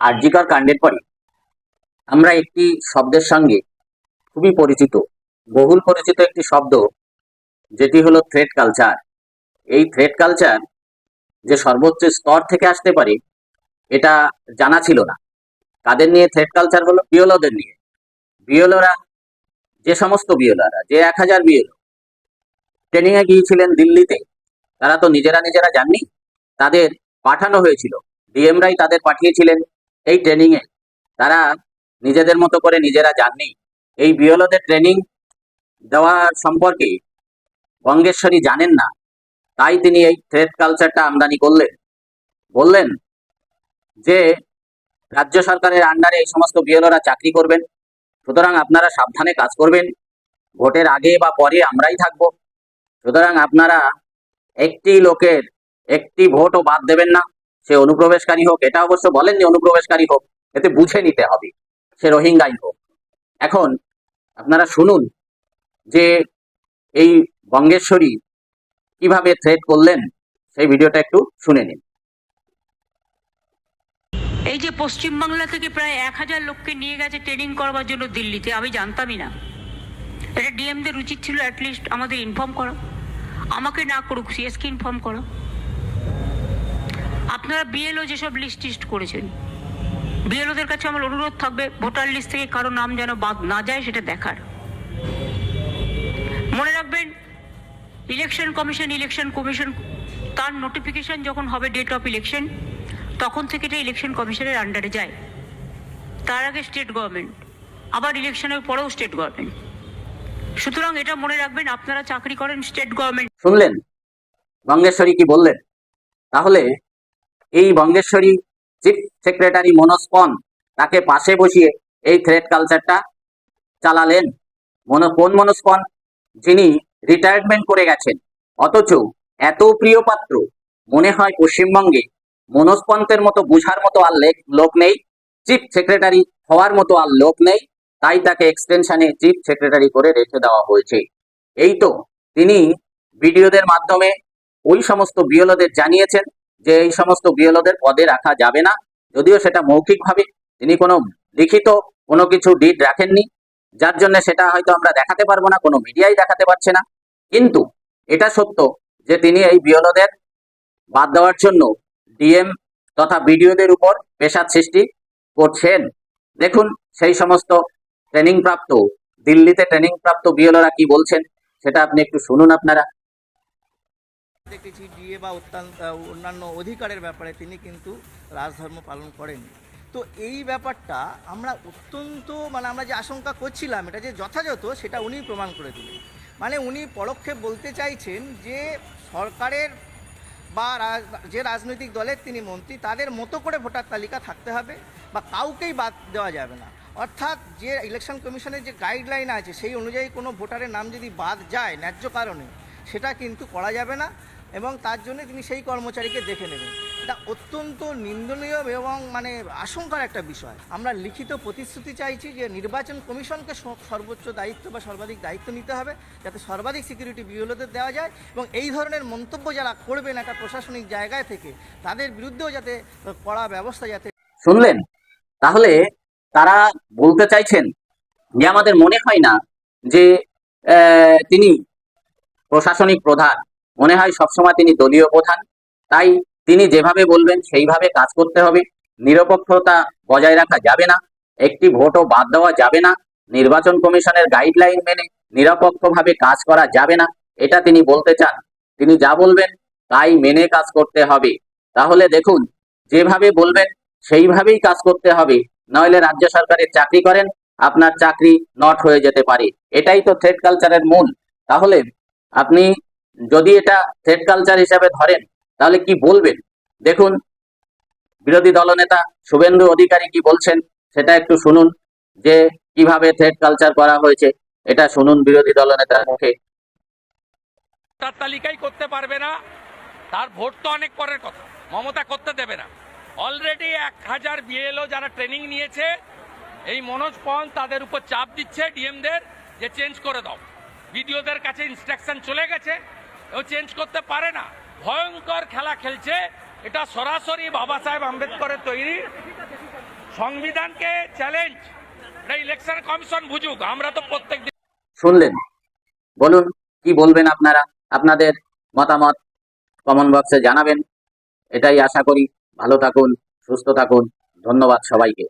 আরজিকর কাণ্ডের পরে আমরা একটি শব্দের সঙ্গে খুবই পরিচিত, বহুল পরিচিত একটি শব্দ যেটি হলো থ্রেড কালচার এই থ্রেড কালচার যে সর্বোচ্চ স্তর থেকে আসতে পারে, এটা জানা ছিল না। কাদের নিয়ে থ্রেড কালচার হলো? বিওলোদের নিয়ে। বিওলোরা যে সমস্ত বিওলারা যে এক হাজার বিএল ট্রেনিং এ গিয়েছিলেন দিল্লিতে, তারা তো নিজেরা নিজেরা যাননি তাদের পাঠানো হয়েছিল। ডিএমরাই তাদের পাঠিয়েছিলেন এই ট্রেনিং এ তারা নিজেদের মতো করে নিজেরা যাননি এই বিওলোদের ট্রেনিং দেওয়া সম্পর্কে গঙ্গেশ্বরী জানেন না। তাই তিনি এই থ্রেড কালচারটা আমদানি করলেন। বললেন যে, রাজ্য সরকারের আন্ডারে এই সমস্ত বিএলওরা চাকরি করবেন। সুতরাং আপনারা সাবধানে কাজ করবেন। ভোটের আগে বা পরে আমরাই থাকব। সুতরাং আপনারা একটি লোকের একটি ভোটও বাদ দেবেন না। সে অনুপ্রবেশকারী হোক, এটা অবশ্য বলেননি অনুপ্রবেশকারী হোক, এতে বুঝে নিতে হবে। সে রোহিঙ্গাই হোক। এখন আপনারা শুনুন যে এই বঙ্গেশ্বরী কীভাবে থ্রেট করলেন, সেই ভিডিওটা একটু শুনে নিন। এই যে পশ্চিমবাংলা থেকে প্রায় এক হাজার লোককে নিয়ে গেছে ট্রেনিং করবার জন্য দিল্লিতে, আমি জানতামই না। এটা ডিএমদের উচিত ছিল অ্যাটলিস্ট আমাদের ইনফর্ম করা। আমাকে না করুক সিএসকে ইনফর্ম করা। আপনারা বিএলও যেসব লিস্ট টিস্ট করেছেন বিএলওদের কাছে আমার অনুরোধ থাকবে, ভোটার লিস্ট থেকে কারও নাম যেন বাদ না যায় সেটা দেখার। মনে রাখবেন ইলেকশন কমিশন ইলেকশন কমিশন তার নোটিফিকেশন যখন হবে ডেট অফ ইলেকশন তখন থেকে এটা ইলেকশন কমিশনের আন্ডারে যায়। তার আগে স্টেট গভর্নমেন্ট আবার ইলেকশনের পরেও স্টেট গভর্নমেন্ট সুতরাং এটা মনে রাখবেন, আপনারা চাকরি করেন স্টেট গভর্নমেন্ট শুনলেন? বঙ্গেশ্বরী কি বললেন? তাহলে এই বঙ্গেশ্বরী চিফ সেক্রেটারি মনোজ পন তাকে পাশে বসিয়ে এই থ্রেড কালচারটা চালালেন। মনো, কোন মনোজ পন? যিনি রিটায়ারমেন্ট করে গেছেন। অথচ এত প্রিয় পাত্র, মনে হয় পশ্চিমবঙ্গে মনোজ পন্থের মতো বুঝার মতো আর লেক- নেই। চিফ সেক্রেটারি হওয়ার মতো আর লোক নেই। তাই তাকে এক্সটেনশনে চিফ সেক্রেটারি করে রেখে দেওয়া হয়েছে। এই তো তিনি ভিডিওদের মাধ্যমে ওই সমস্ত বিএলওদের জানিয়েছেন। যে এই সমস্ত বিএলওদের পদে রাখা যাবে না, যদিও সেটা মৌখিকভাবে তিনি কোনো লিখিত কোনো কিছু ডিড রাখেননি, যার জন্য সেটা হয়তো আমরা দেখাতে পারব না, কোনো মিডিয়াই দেখাতে পারছে না। কিন্তু এটা সত্য যে তিনি এই বিএলওদের বাদ দেওয়ার জন্য ডিএম তথা বিডিওদের উপর পেশার সৃষ্টি করছেন। দেখুন, সেই সমস্ত ট্রেনিং প্রাপ্ত, দিল্লিতে ট্রেনিং প্রাপ্ত বিএলওরা কি বলছেন, সেটা আপনি একটু শুনুন আপনারা। দেখেছি, ডিএ বা অত্যন্ত অন্যান্য অধিকারের ব্যাপারে তিনি কিন্তু রাজধর্ম পালন করেন তো এই ব্যাপারটা আমরা অত্যন্ত মানে আমরা যে আশঙ্কা করছিলাম, এটা যে যথাযথ, সেটা উনি প্রমাণ করে দিলেন। মানে উনি পরোক্ষে বলতে চাইছেন যে সরকারের বা যে রাজনৈতিক দলের তিনি মন্ত্রী, তাদের মতো করে ভোটার তালিকা থাকতে হবে বা কাউকেই বাদ দেওয়া যাবে না। অর্থাৎ যে ইলেকশন কমিশনের যে গাইডলাইন আছে, সেই অনুযায়ী কোনো ভোটারের নাম যদি বাদ যায় ন্যায্য কারণে, সেটা কিন্তু করা যাবে না। এবং তার জন্য তিনি সেই কর্মচারীকে দেখে নেবেন। এটা অত্যন্ত নিন্দনীয় এবং মানে আশঙ্কার একটা বিষয়। আমরা লিখিত প্রতিশ্রুতি চাইছি যে নির্বাচন কমিশনকে সর্বোচ্চ দায়িত্ব বা সর্বাধিক দায়িত্ব নিতে হবে, যাতে সর্বাধিক সিকিউরিটি বিওলোদের দেওয়া যায় এবং এই ধরনের মন্তব্য যারা করবেন একটা প্রশাসনিক জায়গায় থেকে, তাদের বিরুদ্ধেও যাতে কড়া ব্যবস্থা যাতে শুনলেন? তাহলে তারা বলতে চাইছেন যে আমাদের মনে হয় না যে তিনি প্রশাসনিক প্রধান। মনে হয় সবসময় তিনি দলীয় প্রধান। তাই তিনি যেভাবে বলবেন, সেইভাবে কাজ করতে হবে। নিরপেক্ষতা বজায় রাখা যাবে না। একটি ভোটও বাদ দেওয়া যাবে না। নির্বাচন কমিশনের গাইডলাইন মেনে নিরপেক্ষভাবে কাজ করা যাবে না। এটা তিনি বলতে চান। তিনি যা বলবেন, তাই মেনে কাজ করতে হবে। তাহলে দেখুন, যেভাবে বলবেন, সেইভাবেই কাজ করতে হবে। নইলে রাজ্য সরকারের চাকরি করেন, আপনার চাকরি নট হয়ে যেতে পারে। এটাই তো থ্রেড কালচারের মূল। তাহলে আপনি যদি এটা থ্রেড কালচার হিসাবে ধরেন, তাহলে কি বলবেন? দেখুন, বিরোধী দলনেতা শুভেন্দু অধিকারী কি বলছেন, সেটা একটু শুনুন, যে কীভাবে থ্রেড কালচার করা হয়েছে, এটা শুনুন বিরোধী দলনেতার মুখে। তার তালিকাই করতে পারবে না, তার ভোট তো অনেক পরের কথা, মমতা করতে দেবে না। অলরেডি এক হাজার বিএলও যারা ট্রেনিং নিয়েছে, এই মনোজ পন তাদের উপর চাপ দিচ্ছে ডিএমদের যে চেঞ্জ করে দাও। বিডিওদের কাছে ইনস্ট্রাকশন চলে গেছে ও চেঞ্জ করতে পারে না। ভয়ঙ্কর খেলা খেলছে। এটা সরাসরি বাবা সাহেব আম্বেদকরের তৈরি। সংবিধানকে চ্যালেঞ্জ এটা ইলেকশন কমিশন বুঝুক, আমরা তো প্রত্যেক দিন শুনলেন? বলুন, কি বলবেন আপনারা? আপনাদের মতামত কমন বক্সে জানাবেন। এটাই আশা করি। ভালো থাকুন, সুস্থ থাকুন। ধন্যবাদ সবাইকে।